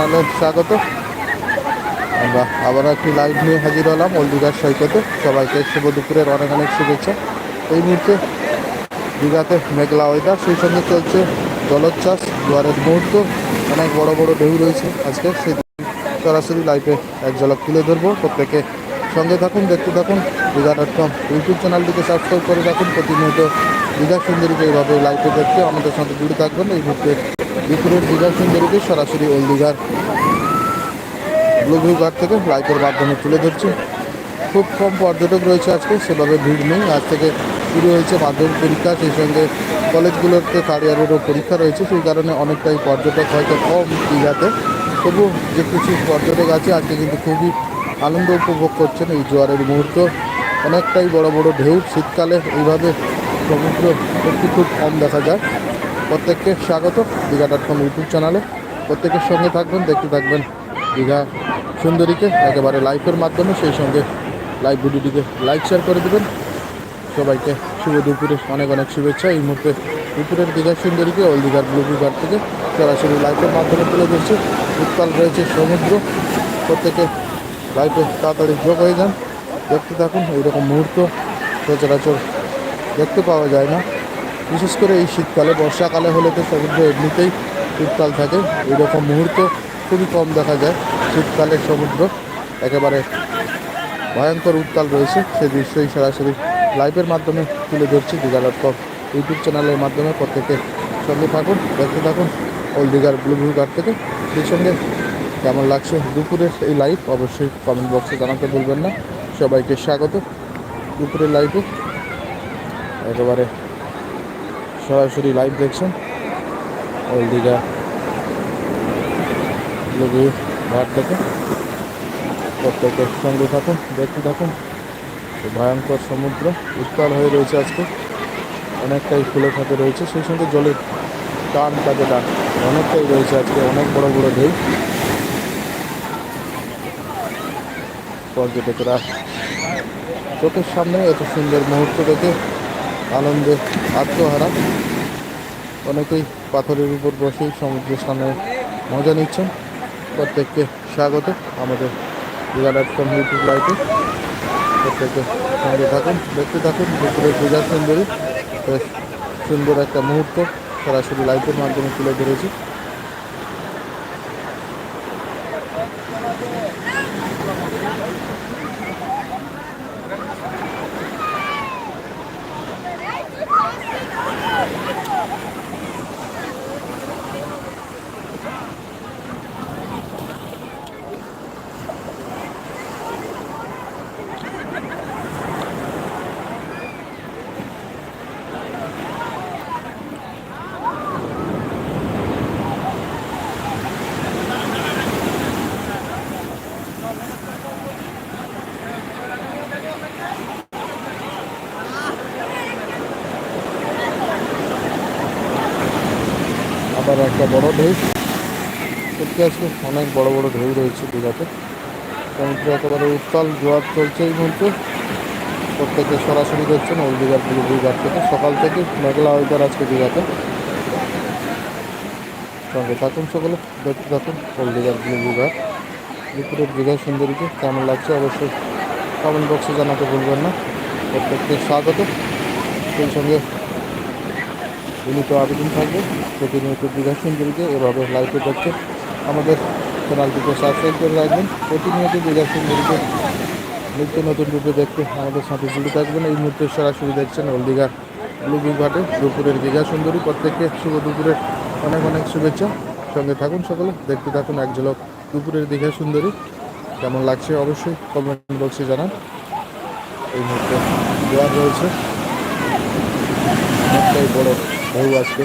চ্যানেলে স্বাগত। আমরা আবার একটি লাইভ নিয়ে হাজির হলাম দীঘার সৈকতে। সবাইকে শুভ দুপুরের অনেক অনেক শুভেচ্ছা। এই মুহূর্তে দীঘাতে মেঘলা ওয়েদার সেই সঙ্গে চলছে জলোচ্ছ্বাস দুয়ারের মুহূর্ত, অনেক বড় বড় ঢেউ রয়েছে আজকে। সেই সরাসরি লাইভে এক ঝলক তুলে ধরবো। প্রত্যেকে সঙ্গে থাকুন, দেখতে থাকুন। দীঘা ডট কম ইউটিউব চ্যানেলটিকে সাবস্ক্রাইব করে রাখুন। প্রতিনিয়ত দীঘা সুন্দরীকে এইভাবে লাইভে দেখতে আমাদের সঙ্গে জুড়ে থাকবেন। এই মুহূর্তে দুপুরের দীঘা সুন্দরীকে সরাসরি ওল দীঘার ব্লুভিউ ঘাট থেকে লাইভের মাধ্যমে তুলে ধরছে। খুব কম পর্যটক রয়েছে আজকে, সেভাবে ভিড় নেই। আজ থেকে শুরু হয়েছে মাধ্যমিক পরীক্ষা, সেই সঙ্গে কলেজগুলোতে থার্ড ইয়ারেরও পরীক্ষা রয়েছে। সেই কারণে অনেকটাই পর্যটক হয়তো কম দীঘাতে। তবু যে কিছু পর্যটক আছে, আজকে কিন্তু খুবই আনন্দ উপভোগ করছেন এই জোয়ারের মুহূর্ত। অনেকটাই বড় বড় ঢেউ। শীতকালে এইভাবে সমুদ্র একটু খুব কম দেখা যায়। প্রত্যেককে স্বাগত, দীঘা ডট কম ইউটিউব চ্যানেলে প্রত্যেকের সঙ্গে থাকবেন, দেখতে থাকবেন দীঘা সুন্দরীকে, একেবারে লাইভের মাধ্যমে। সেই সঙ্গে লাইভ ভিডিওটিকে লাইক শেয়ার করে দেবেন। সবাইকে শুভ দুপুরে অনেক অনেক শুভেচ্ছা। এই মুহূর্তে দুপুরের দীঘা সুন্দরীকে ওল দীঘার ব্লুবি ঘাট থেকে সরাসরি লাইভের মাধ্যমে তুলে ধরছে। উত্তাল রয়েছে সমুদ্র। প্রত্যেকে লাইভে তাড়াতাড়ি যোগ হয়ে যান। দেখতে থাকুন এইরকম মুহূর্ত সচরাচর দেখতে পাওয়া যায় না। বিশেষ করে এই শীতকালে, বর্ষাকালে হলে তো সমুদ্র এমনিতেই উত্তাল থাকে। এইরকম মুহূর্ত খুবই কম দেখা যায়, শীতকালে সমুদ্র। একেবারে ভয়ঙ্কর উত্তাল রয়েছে সেই দৃশ্যই সরাসরি লাইভের মাধ্যমে তুলে ধরছি দীঘা ডট কম ইউটিউব চ্যানেলের মাধ্যমে। প্রত্যেকে সঙ্গে থাকুন, দেখতে থাকুন ওল দীঘার ব্লু ঘাট থেকে। সেই সঙ্গে কেমন লাগছে দুপুরের এই লাইভ অবশ্যই কমেন্ট বক্সে জানাতে ভুলবেন না। সবাইকে স্বাগত। দুপুরের লাইভে একেবারে সরাসরি লাইভ দেখছেন। ওল দীঘা ব্লুভিউ ঘাট থেকে প্রত্যেকের সঙ্গে থাকুন, দেখতে থাকুন। ভয়ঙ্কর সমুদ্র উত্তাল হয়ে রয়েছে আজকে। অনেকটাই ফুলে ফাঁকে রয়েছে, সেই সঙ্গে জলের টান কাজেটা অনেকটাই রয়েছে আজকে, অনেক বড় বড় ঢেউ। পর্যটকরা চোখের সামনে এত সুন্দর মুহূর্ত দেখে আনন্দে আত্মহারা। অনেকেই পাথরের উপর বসেই সমুদ্র সামনে মজা নিচ্ছেন। প্রত্যেককে স্বাগত। আমাদের দীঘা ডট কম ইউটিউব লাইভে প্রত্যেককে সঙ্গে থাকুন, দেখতে থাকুন। দুপুরের পূজা সুন্দরী। বেশ সুন্দর একটা মুহূর্ত সরাসরি লাইভের মাধ্যমে তুলে ধরেছি। আবার একটা বড় ঢেউ। সত্যি আজকে অনেক বড় বড় ঢেউ রয়েছে দীঘাতে সমুদ্র একেবারে উত্তাল জোয়ার চলছে এই মুহূর্তে। প্রত্যেকে সরাসরি দেখছেন ওই দীঘার পুরো দীঘার থেকে সকাল থেকে মেঘলা ওয়েদার আজকে দীঘাতে। সঙ্গে থাকুন সকলে, দেখতে থাকুন ওল দীঘার ব্লু দীঘার দুপুরের দীঘা সুন্দরীকে কেমন লাগছে অবশ্যই কমেন্ট বক্সে জানাতে ভুলবেন না। প্রত্যেককে স্বাগত। সেই সঙ্গে বিনীত আবেদন থাকবে। প্রতিনিয়ত দীঘা সুন্দরীকে এভাবে লাইভে দেখতে আমাদের চ্যানেলটিকে সাবস্ক্রাইব করে রাখবেন। প্রতিনিয়ত দীঘা সুন্দরীকে নিত্য নতুন রূপে দেখতে আমাদের সাথে জুড়ে থাকবেন। এই মুহূর্তে সরাসরি দেখছেন ওল ব্লুবিং ঘাটে। দুপুরের দীঘা সুন্দরী, প্রত্যেককে শুভ দুপুরের অনেক অনেক শুভেচ্ছা। সঙ্গে থাকুন সকলে, দেখতে থাকুন এক ঝলক দুপুরের দীঘা সুন্দরী। কেমন লাগছে অবশ্যই কমেন্ট বক্সে জানান। এই মুহূর্তে দেওয়া রয়েছে। অনেকটাই বড় ঢেউ আজকে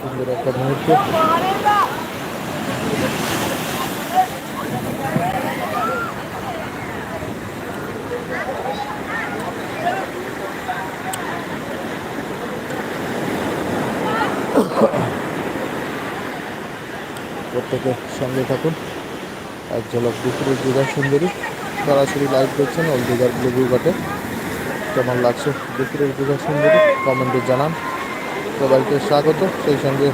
সুন্দর একটা মুহূর্ত প্রত্যেকে সঙ্গে থাকুন। এক ঝলক দুপুরের দুর্গা সুন্দরী। সরাসরি লাইভ দেখছেন ওল দুর্গার ব্লু ঘাটে কেমন লাগছে দুপুরের দুর্গা সুন্দরী? কমেন্টে জানান। সবাইকে স্বাগত। সেই সঙ্গে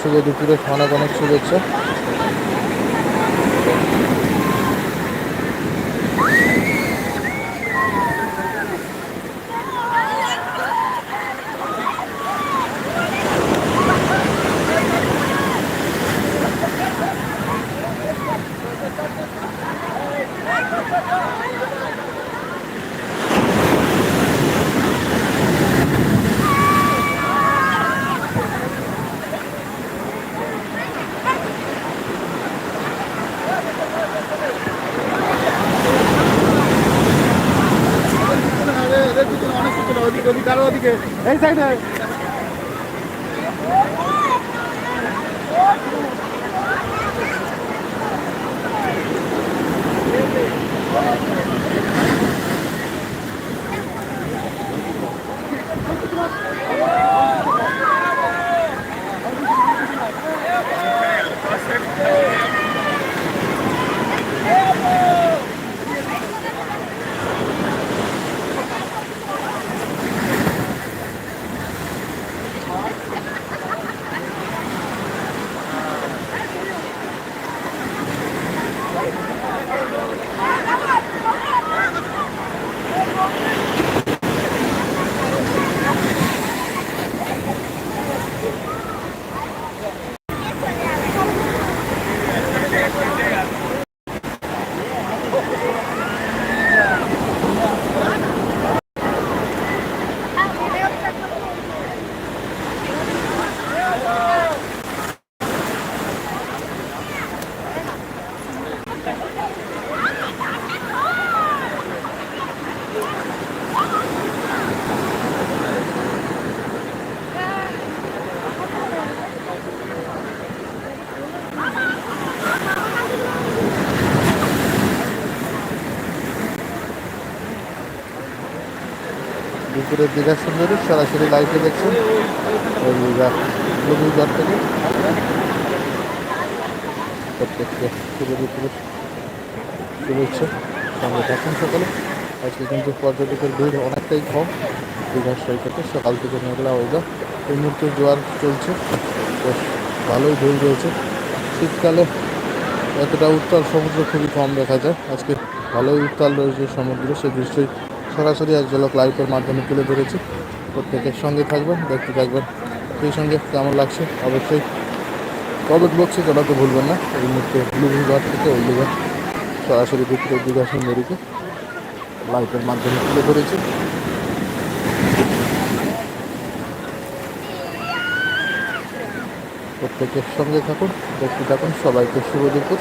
শুভ দুপুরের অনেক অনেক শুভেচ্ছা। এই সাইডে দুপুরের দীঘা সুন্দরী সরাসরি লাইভে দেখছেন ঘাট থেকে। সঙ্গে থাকুন সকালে। আজকে কিন্তু পর্যটকের ভিড় অনেকটাই কম। দীঘার সৈকতে সকাল থেকে মেঘলা ওয়েদার এই মুহূর্তে জোয়ার চলছে। বেশ ভালোই ভিড় রয়েছে। শীতকালে এতটা উত্তাল সমুদ্র খুবই কম দেখা যায়। আজকে ভালোই উত্তাল রয়েছে সমুদ্র। সে দৃশ্যই সরাসরি এক ঝলক লাইভের মাধ্যমে তুলে ধরেছি। প্রত্যেকের সঙ্গে থাকবেন, দেখতে থাকবেন। সেই সঙ্গে কেমন লাগছে? অবশ্যই কমেন্ট বক্সে জানাতে ভুলবেন না। এই মুহূর্তে ঘাট থেকে ঘাট সরাসরি দুপুরের দীঘা সুন্দরীকে লাইভের মাধ্যমে তুলে ধরেছি। প্রত্যেকের সঙ্গে থাকুন, দেখতে থাকুন। সবাইকে শুভ দুপুর।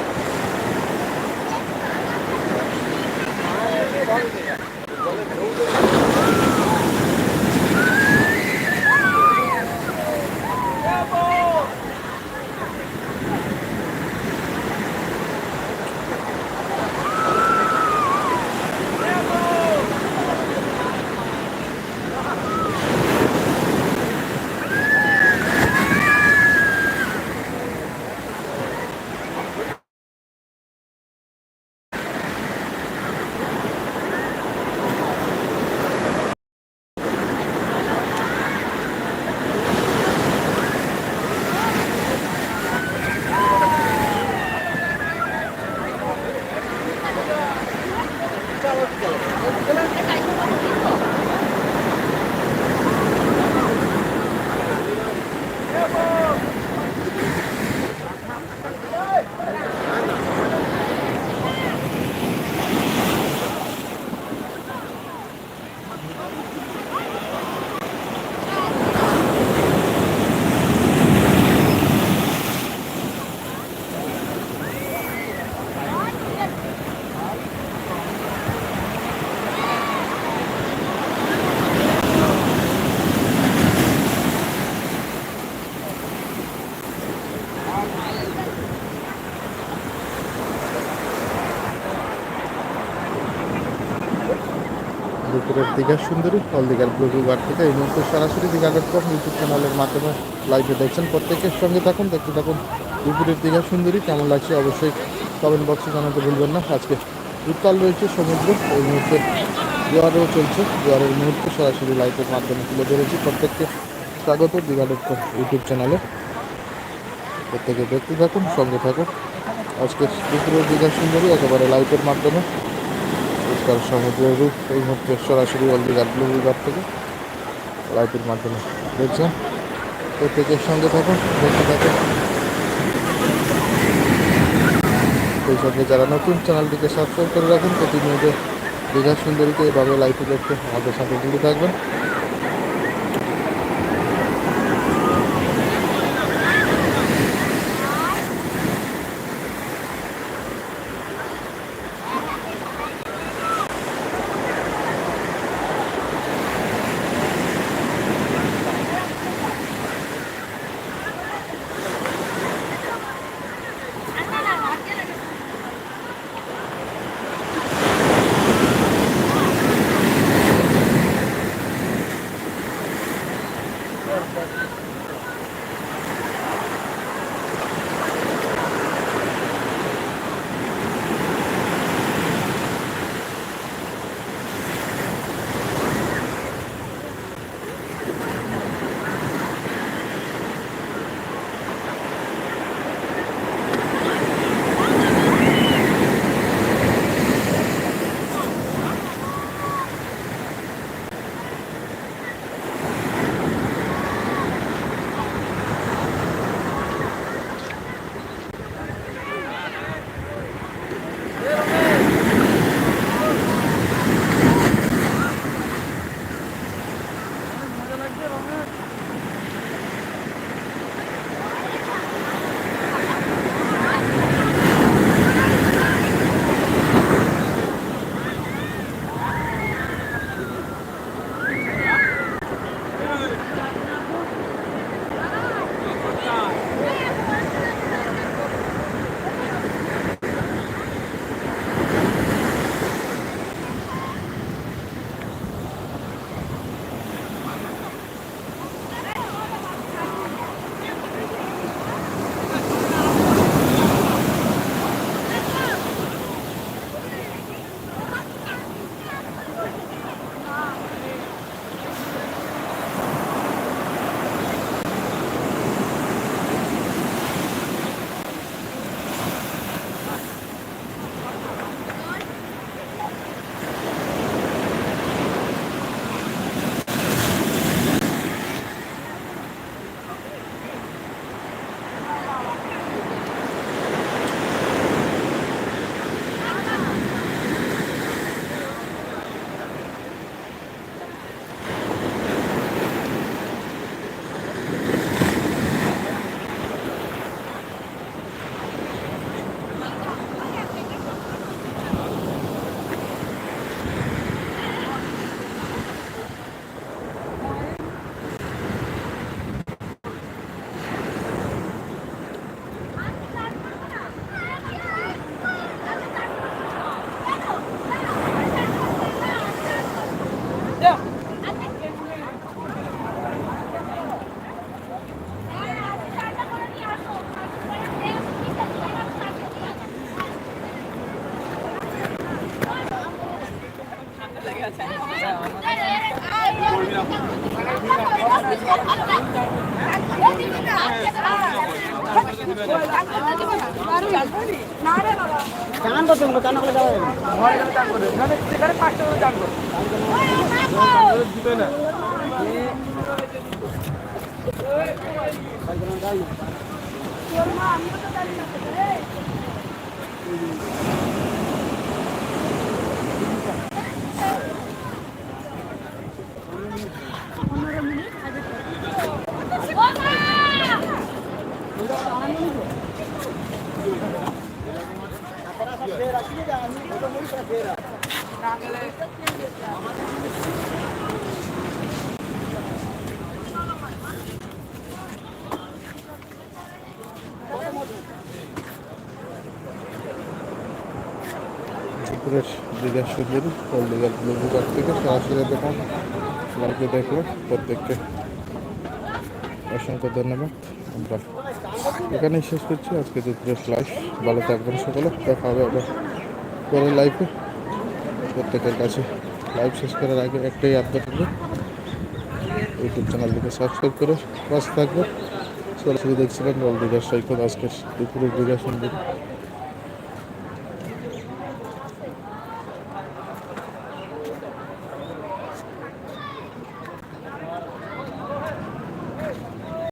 দুপুরের দীঘার সুন্দরী ফল দীঘার ব্লু ঘাট থেকে। এই মুহূর্তে সরাসরি দীঘা ডট কম ইউটিউব চ্যানেলের মাধ্যমে লাইভে দেখছেন প্রত্যেকের সঙ্গে থাকুন, দেখতে থাকুন দুপুরের দীঘা সুন্দরী কেমন লাগছে অবশ্যই কমেন্ট বক্সে জানাতে ভুলবেন না। আজকে উত্তাল রয়েছে সমুদ্র, এই মুহূর্তে জোয়ারও চলছে। জোয়ারের মুহূর্তে সরাসরি লাইভের মাধ্যমে তুলে ধরেছি প্রত্যেককে স্বাগত দীঘা ডট কম ইউটিউব চ্যানেলে প্রত্যেকে দেখতে থাকুন, সঙ্গে থাকুন। আজকে দুপুরের দীঘা সুন্দরী একেবারে লাইভের মাধ্যমে পরিষ্কার সমুদ্রের রূপ। এই মুহূর্তে সরাসরি অল দীঘার ব্লু রিভার থেকে লাইটের মাধ্যমে। দেখছেন? প্রত্যেকের সঙ্গে থাকুন, দেখতে থাকুন। সেই সঙ্গে যারা নতুন, চ্যানেলটিকে সাবস্ক্রাইব করে রাখুন। প্রতিনিয়ত দীঘা সুন্দরীকে এভাবে লাইভে দেখতে আমাদের সাথে জুড়ে থাকবেন। চান করতে হবে চান করে যাওয়া যাবে না। দুপুরের দীঘা সুন্দরী কল দীঘার ব্লু রিভার থেকে সরাসরি দেখুন। লাইভে দেখল প্রত্যেককে অসংখ্য ধন্যবাদ। এখানেই শেষ করছি। আজকে দুপুরের লাইফ ভালো থাকবেন সকলে। দেখা হবে আবার পরের লাইফে প্রত্যেকের কাছে লাইভ শেষ করার আগে একটাই আপডেট থাকবে। ইউটিউব চ্যানেলটিকে সাবস্ক্রাইব করে পাশে থাকবে সরাসরি দেখছিলেন রল দিঘার সৈকত আজকের দুপুরের দিঘা সুন্দর